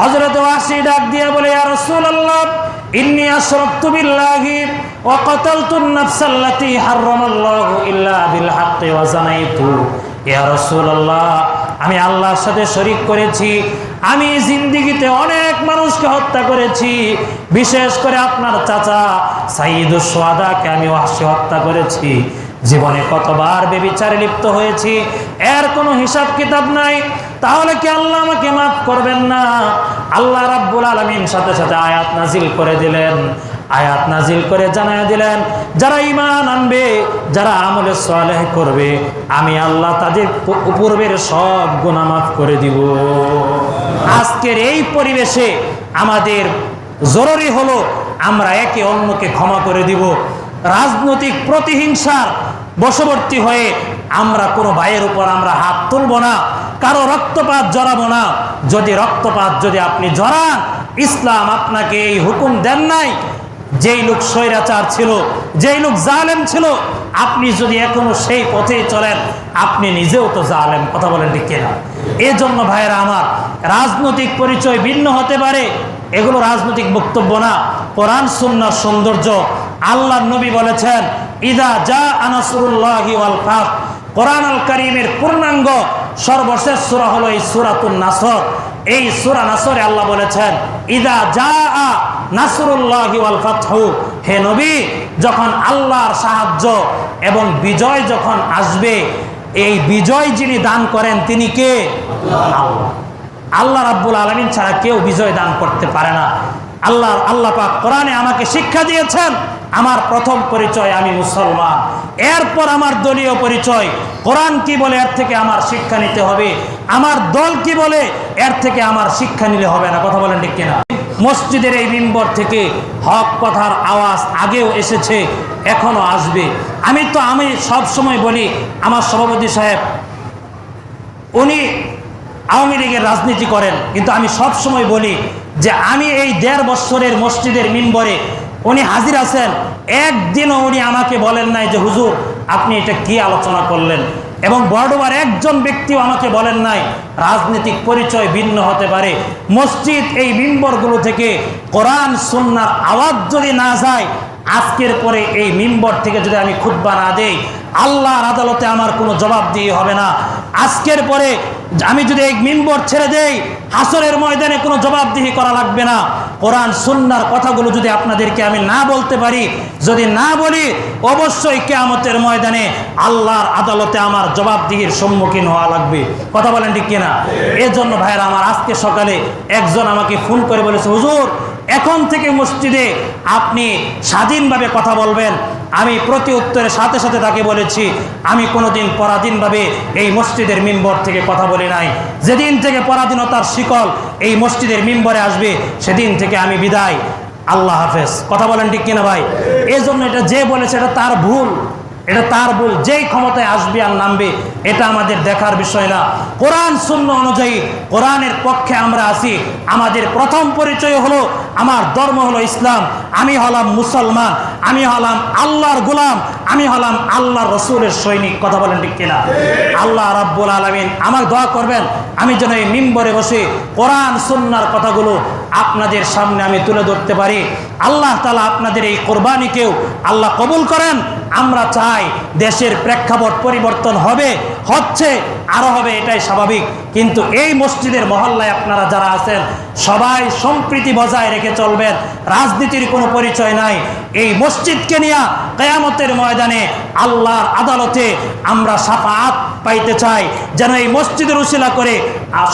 হজরত ওয়াসি ডাক দিয়া বলে, ইয়া রাসূলুল্লাহ, ইন্নী আশরাকতু বিল্লাহি ওয়া কাতালতু আন-নাফসাল্লাতী হারামাল্লাহু ইল্লা বিল হাক্কি ওয়া জানাইতু। ইয়া রাসূলুল্লাহ, আমি আল্লাহর সাথে শরীক করেছি, আমি জিন্দিগিতে অনেক মানুষকে হত্যা করেছি, বিশেষ করে আপনার চাচা সাইদুস সোয়াদাকে আমি ওয়াসি হত্যা করেছি। জীবনে কতবার বেবিচারে লিপ্ত হয়েছি, এর কোনো হিসাব কিতাব নাই। তাহলে কি আল্লাহ আমাকে মাফ করবেন না? আল্লাহ রাব্বুল আলমিন সাথে সাথে আয়াত নাজিল করে দিলেন। আয়াত নাজিল করে জানায় দিলেন, যারা ইমান আনবে, যারা আমলে সালেহ করবে, আমি আল্লাহ তাদের পূর্বের সব গুনাহ মাফ করে দিব। আজকের এই পরিবেশে আমাদের জরুরি হলো, আমরা একে অন্যকে ক্ষমা করে দিব। রাজনৈতিক প্রতিহিংসার বশবর্তী হয়ে আমরা কোনো ভাইয়ের উপর আমরা হাত তুলব না, কারও রক্তপাত জড়াবো না। যদি রক্তপাত যদি আপনি জড়ান, ইসলাম আপনাকে এই হুকুম দেন নাই। যেই লোক স্বৈরাচার ছিল, যেই লোক জালেম ছিল, আপনি যদি এখনও সেই পথেই চলেন, আপনি নিজেও তো জালেম, কথা বলেন ঠিক কিনা? এই জন্য ভাইয়েরা আমার, রাজনৈতিক পরিচয় ভিন্ন হতে পারে, এগুলো রাজনৈতিক বক্তব্য না। কোরআন, সুন্নার সৌন্দর্য আল্লাহ নবী বলেছেন ইদা যা আনাসুল্লাহি ওয়াল ফাত। কোরআন আল করিমের পূর্ণাঙ্গ সর্বশেষ সূরা হলো এই সূরাতুন নাসর। এই সূরা নাসরে আল্লাহ বলেছেন, ইদা যা নাসরুল্লাহি ওয়াল ফাতহু। হে নবী, যখন আল্লাহর সাহায্য এবং বিজয় যখন আসবে, এই বিজয় যিনি দান করেন তিনি কে? আল্লাহ। রাব্বুল আলমিন ছাড়া কেউ বিজয় দান করতে পারে না। আল্লাহ আল্লাহ কোরআনে আমাকে শিক্ষা দিয়েছেন আমার প্রথম পরিচয় আমি মুসলমান। এরপর আমার দলীয় পরিচয়। কোরআন কি বলে এর থেকে আমার শিক্ষা নিতে হবে। আমার দল কি বলে এর থেকে আমার শিক্ষা নিলে হবে না। কথা বলেন ঠিক কিনা? মসজিদের এই মিম্বর থেকে হক কথার আওয়াজ আগেও এসেছে এখনও আসবে। আমি তো, আমি সব সময় বলি, আমার সভাপতি সাহেব, উনি আওয়ামী লীগের রাজনীতি করেন। কিন্তু আমি সব সময় বলি যে আমি এই দেড় বছরের মসজিদের মিম্বরে উনি হাজির আছেন। একদিনও উনি আমাকে বলেন নাই যে, হুজুর, আপনি এটা কি আলোচনা করলেন? এবং বর্ডোবার একজন ব্যক্তিও আমাকে বলেন নাই, রাজনৈতিক পরিচয় ভিন্ন হতে পারে। মসজিদ এই মিম্বরগুলো থেকে কোরআন, সুন্নার আওয়াজ যদি না যায়, আজকের পরে এই মিম্বর থেকে যদি আমি খুদ্া না দেই, আল্লাহর আদালতে আমার কোনো জবাব দিয়ে হবে না। আজকের পরে আমি যদি এক মিম্বর ছেড়ে দেই, হাসরের ময়দানে কোনো জবাবদিহি করা লাগবে না। কোরআন, সুন্নার কথাগুলো যদি আপনাদেরকে আমি না বলতে পারি, যদি না বলি, অবশ্যই কেয়ামতের ময়দানে আল্লাহর আদালতে আমার জবাবদিহির সম্মুখীন হওয়া লাগবে। কথা বলেন ঠিক কিনা? এর জন্য ভাইয়েরা, আমার আজকে সকালে একজন আমাকে ফোন করে বলেছে, হুজুর এখন থেকে মসজিদে আপনি স্বাধীনভাবে কথা বলবেন। আমি প্রতি উত্তরের সাথে সাথে তাকে বলেছি, আমি কোনোদিন পরাধীনভাবে এই মসজিদের মিম্বর থেকে কথা বলি নাই। যেদিন থেকে পরাধীনতার শিকল এই মসজিদের মিম্বরে আসবে, সেদিন থেকে আমি বিদায়। আল্লাহ হাফেজ। কথা বলেন ঠিক কিনা ভাই? এই জন্য এটা যে বলেছে, এটা তার ভুল। এটা তার ভুল, যেই ক্ষমতায় আসবে আর নামবে, এটা আমাদের দেখার বিষয় না। কোরআন শূন্য অনুযায়ী কোরআনের পক্ষে আমরা আছি। আমাদের প্রথম পরিচয় হলো, আমার ধর্ম হলো ইসলাম। আমি হলাম মুসলমান, আমি হলাম আল্লাহর গোলাম, আমি হলাম আল্লাহর রসুলের সৈনিক। কথা বলেন ঠিক কিনা? আল্লাহ রাব্বুল আলমিন আমার দোয়া করবেন, আমি যেন এই মিম্বরে বসে কোরআন সুন্নার কথাগুলো আপনাদের সামনে আমি তুলে ধরতে পারি। আল্লাহ তালা আপনাদের এই কোরবানিকেও আল্লাহ কবুল করেন। আমরা চাই দেশের প্রেক্ষাপট পরিবর্তন হবে, হচ্ছে আরও হবে, এটাই স্বাভাবিক। কিন্তু এই মসজিদের মহল্লায় আপনারা যারা আছেন, সবাই সম্প্রীতি বজায় রেখে চলবেন। রাজনীতির কোনো পরিচয় নাই। এই মসজিদকে নিয়ে কেয়ামতের ময়দানে আল্লাহর আদালতে আমরা সাফাত পাইতে চাই। যেন এই মসজিদের উশিলা করে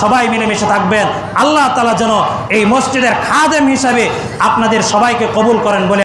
সবাই মিলেমিশে থাকবেন। আল্লাহ তালা যেন এই মসজিদের খাদেম হিসাবে আপনাদের সবাইকে কবুল করেন বলে